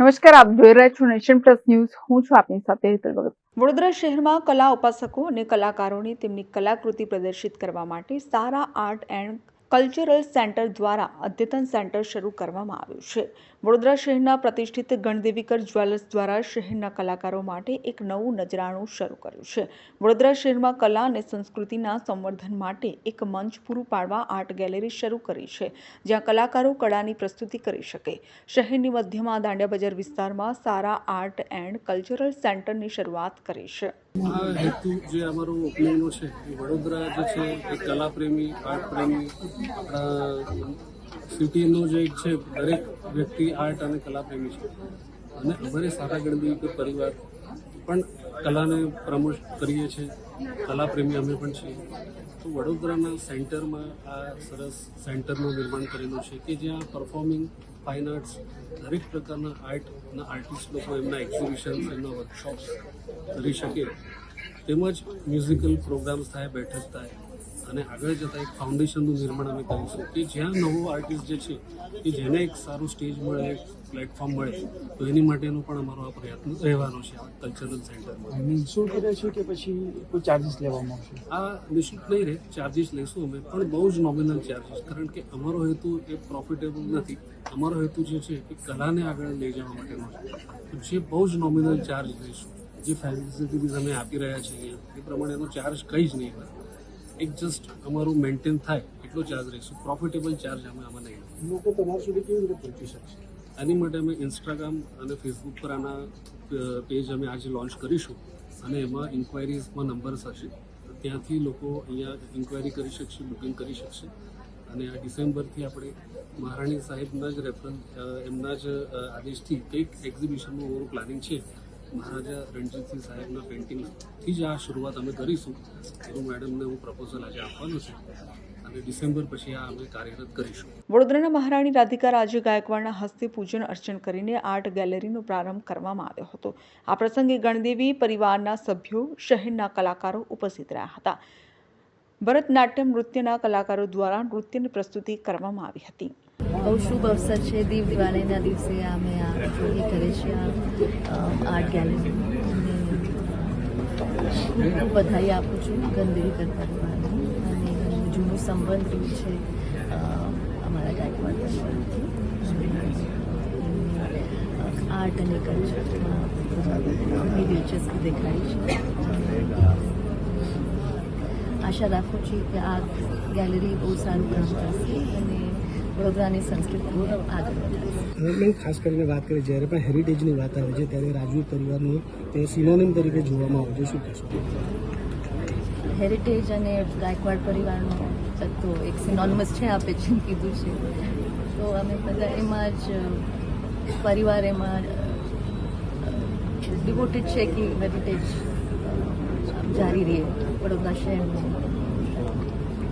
નમસ્કાર, આપ જોઈ રહ્યા છો નેશન પ્લસ ન્યૂઝ. હું છું આપની સાથે હેતલ ભગત. વડોદરા શહેરમાં કલા ઉપાસકો અને કલાકારોને તેમની કલાકૃતિ પ્રદર્શિત કરવા માટે સારા આર્ટ એન્ડ કલ્ચરલ સેન્ટર દ્વારા અદ્યતન સેન્ટર શરૂ કરવામાં આવ્યું છે. વડોદરા શહેરના પ્રતિષ્ઠિત ગણદેવીકર જ્વેલર્સ દ્વારા શહેરના કલાકારો માટે એક નવું નજરાણું શરૂ કર્યું છે. વડોદરા શહેરમાં કલા અને સંસ્કૃતિના સંવર્ધન માટે એક મંચ પૂરું પાડવા આર્ટ ગેલેરી શરૂ કરી છે, જ્યાં કલાકારો કળાની પ્રસ્તુતિ કરી શકે. શહેરની મધ્યમાં દાંડિયા બજાર વિસ્તારમાં સારા આર્ટ એન્ડ કલ્ચરલ સેન્ટરની શરૂઆત કરી છે. આ હેતુ જે અમારો ઓપનિંગનો છે, એ વડોદરા જે છે, એ કલાપ્રેમી આર્ટ પ્રેમી આપણા સિટીનો જે છે, દરેક વ્યક્તિ આર્ટ અને કલાપ્રેમી છે. અને અમારે સારા ગણદેવી પરિવાર પણ કલાને પ્રમોટ કરીએ છીએ. કલાપ્રેમી અમે પણ છીએ. તો વડોદરાના સેન્ટરમાં આ સરસ સેન્ટરનું નિર્માણ કરેલું છે કે જ્યાં પરફોર્મિંગ ફાઇન આર્ટ્સ દરેક પ્રકારના આર્ટના આર્ટિસ્ટ લોકો એમના એક્ઝિબિશન્સ એમના વર્કશોપ્સ કરી શકે. તેમજ મ્યુઝિકલ પ્રોગ્રામ્સ થાય, બેઠક થાય. અને આગળ જતાં એક ફાઉન્ડેશનનું નિર્માણ અમે કરીશું કે જ્યાં નવો આર્ટિસ્ટ જે છે કે જેને એક સારું સ્ટેજ મળે એક પ્લેટફોર્મ મળે તો એની માટેનો પણ અમારો આ પ્રયત્ન રહેવાનો છે કલ્ચરલ સેન્ટરમાં નિઃશુલ્ક રહેશે કે પછી કોઈ ચાર્જીસ લેવામાં આવશે? આ નિઃશુલ્ક નહીં રહે ચાર્જીસ લઈશું અમે પણ બહુ જ નોમિનલ ચાર્જીસ કારણ કે અમારો હેતુ એ પ્રોફિટેબલ નથી. અમારો હેતુ જે છે એ કલાને આગળ લઈ જવા માટેનો છે. જે બહુ જ નોમિનલ ચાર્જ લઈશું જે ફેસિલિટીઝ અમે આપી રહ્યા છીએ એ પ્રમાણે એનો ચાર્જ કંઈ જ નહીં હોય. એક જસ્ટ અમારું મેન્ટેન થાય એટલો ચાર્જ રહીશું પ્રોફિટેબલ ચાર્જ અમે આમાં નહીં. લોકો તમારા સુધી કેવી રીતે પહોંચી શકશે? આની માટે અમે ઇન્સ્ટાગ્રામ અને ફેસબુક પર આના પેજ અમે આજે લોન્ચ કરીશું અને એમાં ઇન્ક્વાયરીઝમાં નંબર્સ હશે. ત્યાંથી લોકો અહીંયા ઇન્ક્વાયરી કરી શકશે બુકિંગ કરી શકશે. અને આ ડિસેમ્બરથી આપણે મહારાણી સાહેબના જ રેફરન્સ એમના જ આદેશથી કંઈક એક્ઝિબિશનનું અમારું પ્લાનિંગ છે. મહારાજા રણજીતસિંહ સાહેબના પેઇન્ટિંગથી જ આ શરૂઆત અમે કરીશું. એવું મેડમને હું પ્રપોઝલ આજે આપવાનો છું વડોદરાના મહારાણી રાધિકા રાજ્ય ગાયકવાડના હસ્તે પૂજન અર્ચન કરીને આર્ટ ગેલેરીનો પ્રારંભ કરવામાં આવ્યો હતો. આ પ્રસંગે ગણદેવી પરિવારના સભ્યો, શહેરના કલાકારો ઉપસ્થિત રહ્યા હતા. ભરતનાટ્યમ નૃત્યના કલાકારો દ્વારા નૃત્યની પ્રસ્તુતિ કરવામાં આવી હતી. બહુ શુભ અવસર છે. દીવ દિવાળીના દિવસે અમે આ એ કરીએ છે આ આર્ટ ગેલેરી. હું બધાઈ આપું છું ગંદેરી કર પરિવારને અને જૂનું સંબંધ રહ્યું છે અમારા ગાયકવાડ આર્ટ અને કલ્ચરમાં દિલચસ્પી દેખાડી છે. આશા રાખું છું કે આ ગેલેરી બહુ સારું કામ કરશે અને વડોદરાની સંસ્કૃતિને આગળ ખાસ કરીને વાત કરી જ્યારે પણ હેરિટેજની વાત આવે છે ત્યારે રાજવી પરિવારનું તે સિનોનિમ તરીકે જોવામાં આવે છે. શું કહેશો? હેરિટેજ અને ગાયકવાડ પરિવારનો તો એક સિનોનિમસ છે આપે છે કીધું છે. તો અમે બધા એમાં જ પરિવાર એમાં ડિવોટેડ છે કે હેરિટેજ જારી રહે વડોદરા શહેરમાં